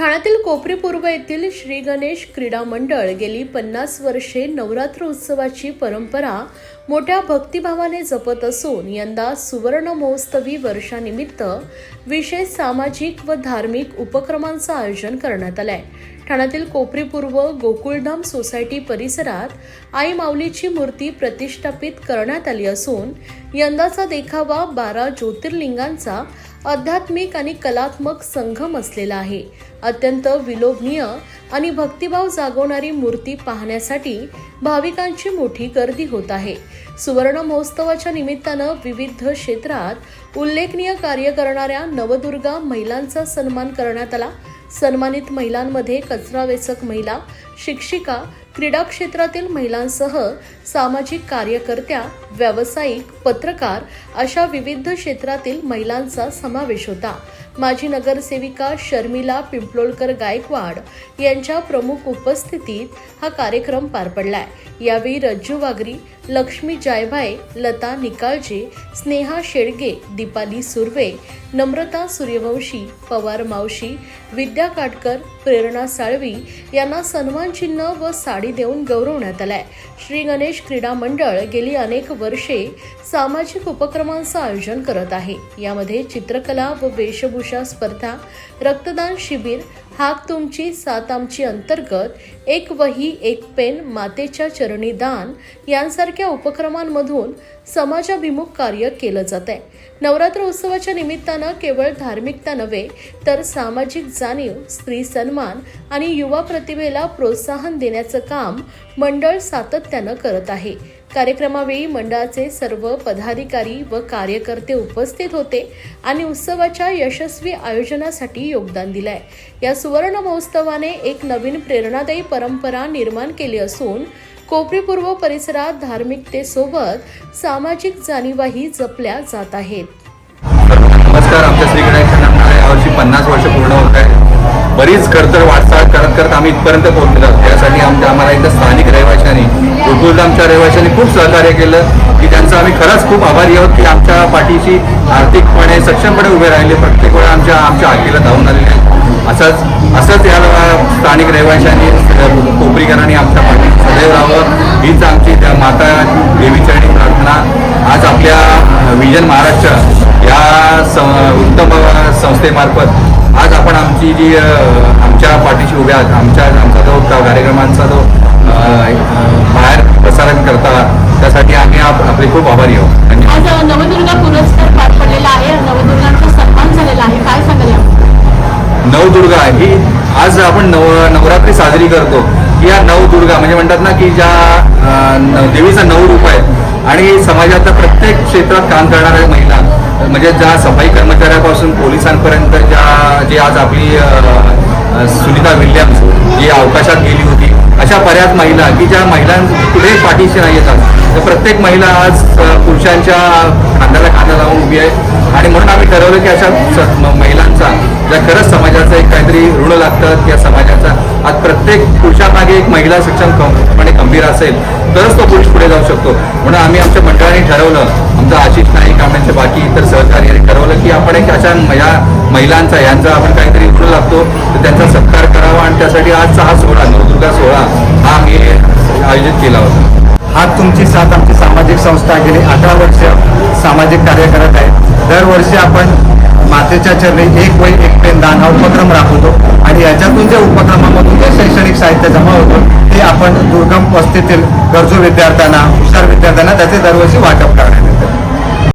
ठाण्यातील कोपरी पूर्व येथील श्री गणेश क्रीडा मंडळ गेली पन्नास वर्षे नवरात्र उत्सवाची परंपरा मोठ्या भक्तिभावाने जपत असून यंदा सुवर्ण महोत्सवी वर्षानिमित्त विशेष सामाजिक व धार्मिक उपक्रमांचं आयोजन करण्यात आलं आहे ठाण्यातील कोपरीपूर्व गोकुळधाम सोसायटी परिसरात आई माऊलीची मूर्ती प्रतिष्ठापित करण्यात आली असून यंदाचा देखावा बारा ज्योतिर्लिंगांचा आध्यात्मिक आणि कलात्मक संगम असलेला आहे. अत्यंत विलोभनीय आणि भक्तिभाव जागवणारी मूर्ती पाहण्यासाठी भाविकांची मोठी गर्दी होत आहे. सुवर्ण महोत्सवाच्या निमित्तानं विविध क्षेत्रात उल्लेखनीय कार्य करणाऱ्या नवदुर्गा महिलांचा सन्मान करण्यात आला. सन्मानित महिलांमध्ये कचरा वेचक महिला शिक्षिका क्रीडा क्षेत्रातील महिलांसह सामाजिक कार्यकर्त्या व्यावसायिक पत्रकार अशा विविध क्षेत्रातील महिलांचा समावेश होता. माजी नगरसेविका शर्मिला पिंपलोळकर गायकवाड यांच्या प्रमुख उपस्थितीत हा कार्यक्रम पार पडलाय. यावेळी रज्जू वागरी लक्ष्मी जायभाई लता निकाळजे स्नेहा शेडगे दीपाली सुर्वे नम्रता सूर्यवंशी पवार मावशी विद्या काटकर प्रेरणा साळवी यांना सन्मान चिन्ह व साडी देऊन गौरवण्यात आलाय. श्री गणेश क्रीडा मंडळ गेली अनेक वर्षे सामाजिक उपक्रमांचं आयोजन करत आहे. यामध्ये चित्रकला व वेशभूषा स्पर्धा रक्तदान शिबिर हाक तुमची सात आमची अंतर्गत एक वही एक पेन मातेच्या चरणी दान यांसारख्या उपक्रमांमधून समाजाभिमुख कार्य केलं जात आहे नवरात्र उत्सवाच्या निमित्तानं केवळ धार्मिकता नव्हे तर सामाजिक जाणीव स्त्री सन्मान आणि युवा प्रतिभेला प्रोत्साहन देण्याचं काम मंडळ सातत्यानं करत आहे. कार्यक्रमावेळी मंडळाचे सर्व पदाधिकारी व कार्यकर्ते उपस्थित होते आणि उत्सवाच्या यशस्वी आयोजनासाठी योगदान दिलंय. या सुवर्ण महोत्सवाने एक नवीन प्रेरणादायी परंपरा निर्माण केली असून कोपरीपूर्व परिसरात धार्मिकतेसोबत सामाजिक जाणीवाही जपल्या जात आहेत. नमस्कार आमच्या श्री गणेशांना यावर्षी पन्नास वर्ष पूर्ण होत आहे बरीच खडतर वाटचाल करत करत आम्ही इथपर्यंत पोहोचलो. त्यासाठी आमच्या आम्हाला इथं स्थानिक रहिवाशांनी गोकुळधामच्या रहिवाशांनी खूप सहकार्य केलं. की त्यांचं आम्ही खरंच खूप आभारी आहोत की आमच्या पाठीशी आर्थिकपणे सक्षमपणे उभे राहिले. प्रत्येक वेळा आमच्या आमच्या आगीला धावून आलेले आहेत. असंच असंच या स्थानिक रहिवाशांनी कोपरीकरांनी आमच्या पाठी सदैव राहावं. हीच आमची त्या माता देवीचरणी प्रार्थना. आज आपल्या विजन महाराष्ट्र या उत्तम संस्थेमार्फत आज आपण आमची जी आमच्या पाठीशी उभ्या आहात. आमच्या आमचा जो कार्यक्रमांचा जो बाहेर प्रसारण करता त्यासाठी आम्ही आप- आपले खूप आभारी आहोत. आज नवदुर्गा पुरस्कार पार पडलेला आहे नवदुर्गांचा सन्मान झालेला आहे. काय सांगाल? नवदुर्गा ही आज आपण नव नवरात्री साजरी करतो. या नवदुर्गा म्हणजे म्हणतात ना की ज्या देवीचं नऊ रूप आहेत आणि समाजाच्या प्रत्येक क्षेत्रात काम करणाऱ्या महिला म्हणजे ज्या सफाई कर्मचाऱ्यापासून पोलिसांपर्यंत ज्या जी आज आपली बऱ्याच महिला की ज्या महिलांपुढे पाठीशी नाही येतात. तर प्रत्येक महिला आज पुरुषांच्या खांद्याला खांदा लावून उभी आहे. आणि म्हणून आम्ही ठरवलं की अशा महिलांचा ज्या खरंच समाजाचं एक काहीतरी ऋण लागतं या समाजाचा. आज प्रत्येक पुरुषामागे एक महिला शिक्षण खंबीरपणे खंबीर असेल तरच तो पुरुष पुढे जाऊ शकतो. म्हणून आम्ही आमच्या मंडळाने ठरवलं आमचा आशिष नाईक आमचे बाकी इतर सहकार्याने ठरवलं की आपण एक अशा या महिलांचा यांचा आपण काहीतरी ऋण लागतो तर त्यांचा सत्कार करावा आणि त्यासाठी आजचा हा सोहळा नवदुर्गा सोहळा हा आम्ही आयोजित केला होता. हा तुमची साथ आमची सामाजिक संस्था गेली अठरा वर्ष सामाजिक कार्य करत आहे. दरवर्षी आपण मातेच्या चरणी एक वय एक पेन दान हा उपक्रम राबवतो आणि याच्यातून जे उपक्रमामधून जे शैक्षणिक साहित्य जमा होतो ते आपण दुर्गम वस्तीतील गरजू विद्यार्थ्यांना हुशार विद्यार्थ्यांना त्याचे दरवर्षी